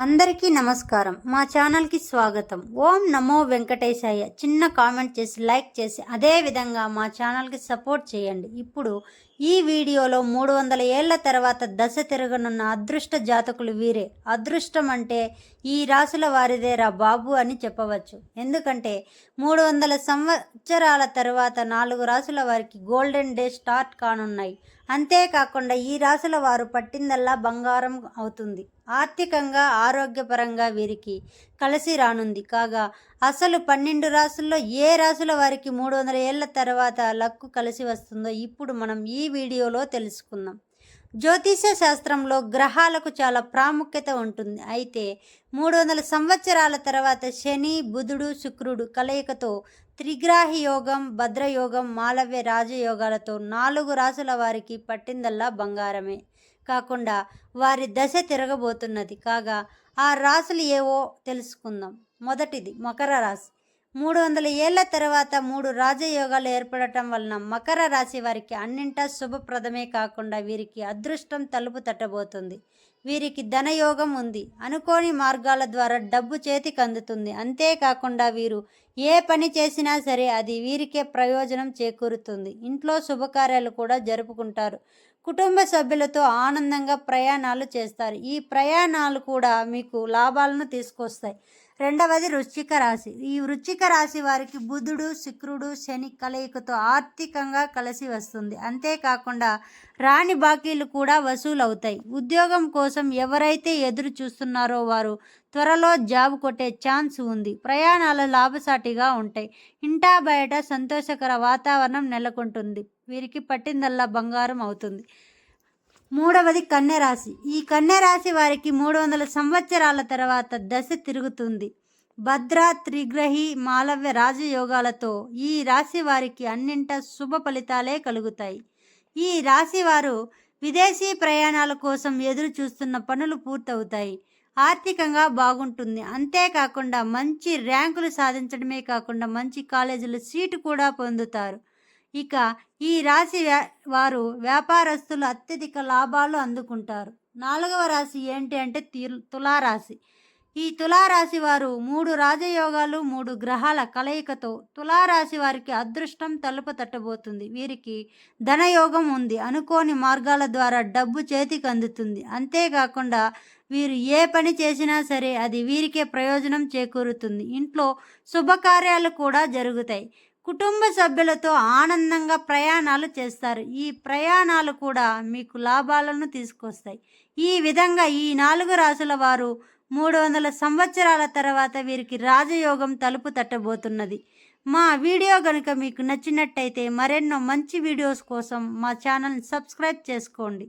అందరికీ నమస్కారం. మా ఛానల్కి స్వాగతం. ఓం నమో వెంకటేశాయ. చిన్న కామెంట్ చేసి లైక్ చేసి అదే విధంగా మా ఛానల్కి సపోర్ట్ చేయండి. ఇప్పుడు ఈ వీడియోలో మూడు వందల ఏళ్ళ తర్వాత దశ తిరగనున్న అదృష్ట జాతకులు వీరే. అదృష్టం అంటే ఈ రాసుల వారిదేరా బాబు అని చెప్పవచ్చు. ఎందుకంటే మూడు వందల సంవత్సరాల తర్వాత నాలుగు రాసుల వారికి గోల్డెన్ డే స్టార్ట్ కానున్నాయి. అంతేకాకుండా ఈ రాసుల వారు పట్టిందల్లా బంగారం అవుతుంది. ఆర్థికంగా ఆరోగ్యపరంగా వీరికి కలిసి రానుంది. కాగా అసలు పన్నెండు రాసుల్లో ఏ రాసుల వారికి మూడు వందల ఏళ్ళ తర్వాత లక్కు కలిసి వస్తుందో ఇప్పుడు మనం ఈ వీడియోలో తెలుసుకుందాం. జ్యోతిష శాస్త్రంలో గ్రహాలకు చాలా ప్రాముఖ్యత ఉంటుంది. అయితే మూడు వందల సంవత్సరాల తర్వాత శని బుధుడు శుక్రుడు కలయికతో త్రిగ్రాహి యోగం భద్రయోగం మాలవ్య రాజయోగాలతో నాలుగు రాసుల వారికి పట్టిందల్లా బంగారమే. కాకుండా వారి దశ తిరగబోతున్నది. కాగా ఆ రాసులు ఏవో తెలుసుకుందాం. మొదటిది మకర రాశి. మూడు వందల ఏళ్ళ తర్వాత మూడు రాజయోగాలు ఏర్పడటం వలన మకర రాశి వారికి అన్నింటా శుభప్రదమే కాకుండా వీరికి అదృష్టం తలుపు తట్టబోతుంది. వీరికి ధనయోగం ఉంది. అనుకోని మార్గాల ద్వారా డబ్బు చేతికి అందుతుంది. అంతేకాకుండా వీరు ఏ పని చేసినా సరే అది వీరికే ప్రయోజనం చేకూరుతుంది. ఇంట్లో శుభకార్యాలు కూడా జరుపుకుంటారు. కుటుంబ సభ్యులతో ఆనందంగా ప్రయాణాలు చేస్తారు. ఈ ప్రయాణాలు కూడా మీకు లాభాలను తీసుకొస్తాయి. రెండవది వృశ్చిక రాశి. ఈ వృశ్చిక రాశి వారికి బుధుడు శుక్రుడు శని కలయికతో ఆర్థికంగా కలిసి వస్తుంది. అంతేకాకుండా రాణి బాకీలు కూడా వసూలవుతాయి. ఉద్యోగం కోసం ఎవరైతే ఎదురు చూస్తున్నారో వారు త్వరలో జాబ్ కొట్టే ఛాన్స్ ఉంది. ప్రయాణాలు లాభసాటిగా ఉంటాయి. ఇంటా బయట సంతోషకర వాతావరణం నెలకొంటుంది. వీరికి పట్టిందల్లా బంగారం అవుతుంది. మూడవది కన్యరాశి. ఈ కన్యరాశి వారికి మూడు వందల సంవత్సరాల తర్వాత దశ తిరుగుతుంది. భద్ర త్రిగ్రహి మాలవ్య రాజయోగాలతో ఈ రాశి వారికి అన్నింట శుభ ఫలితాలే కలుగుతాయి. ఈ రాశి వారు విదేశీ ప్రయాణాల కోసం ఎదురు చూస్తున్న పనులు పూర్తవుతాయి. ఆర్థికంగా బాగుంటుంది. అంతేకాకుండా మంచి ర్యాంకులు సాధించడమే కాకుండా మంచి కాలేజీలో సీటు కూడా పొందుతారు. ఇక ఈ రాశి వారు వ్యాపారస్తులు అత్యధిక లాభాలు అందుకుంటారు. నాలుగవ రాశి ఏంటి అంటే తులారాశి. ఈ తులారాశి వారు మూడు రాజయోగాలు మూడు గ్రహాల కలయికతో తులారాశి వారికి అదృష్టం తలుపు తట్టబోతుంది. వీరికి ధనయోగం ఉంది. అనుకోని మార్గాల ద్వారా డబ్బు చేతికి అందుతుంది. అంతేకాకుండా వీరు ఏ పని చేసినా సరే అది వీరికే ప్రయోజనం చేకూరుతుంది. ఇంట్లో శుభకార్యాలు కూడా జరుగుతాయి. కుటుంబ సభ్యులతో ఆనందంగా ప్రయాణాలు చేస్తారు. ఈ ప్రయాణాలు కూడా మీకు లాభాలను తీసుకొస్తాయి. ఈ విధంగా ఈ నాలుగు రాసుల వారు మూడు వందల సంవత్సరాల తర్వాత వీరికి రాజయోగం తలుపు తట్టబోతున్నది. మా వీడియో కనుక మీకు నచ్చినట్టయితే మరెన్నో మంచి వీడియోస్ కోసం మా ఛానల్ని సబ్స్క్రైబ్ చేసుకోండి.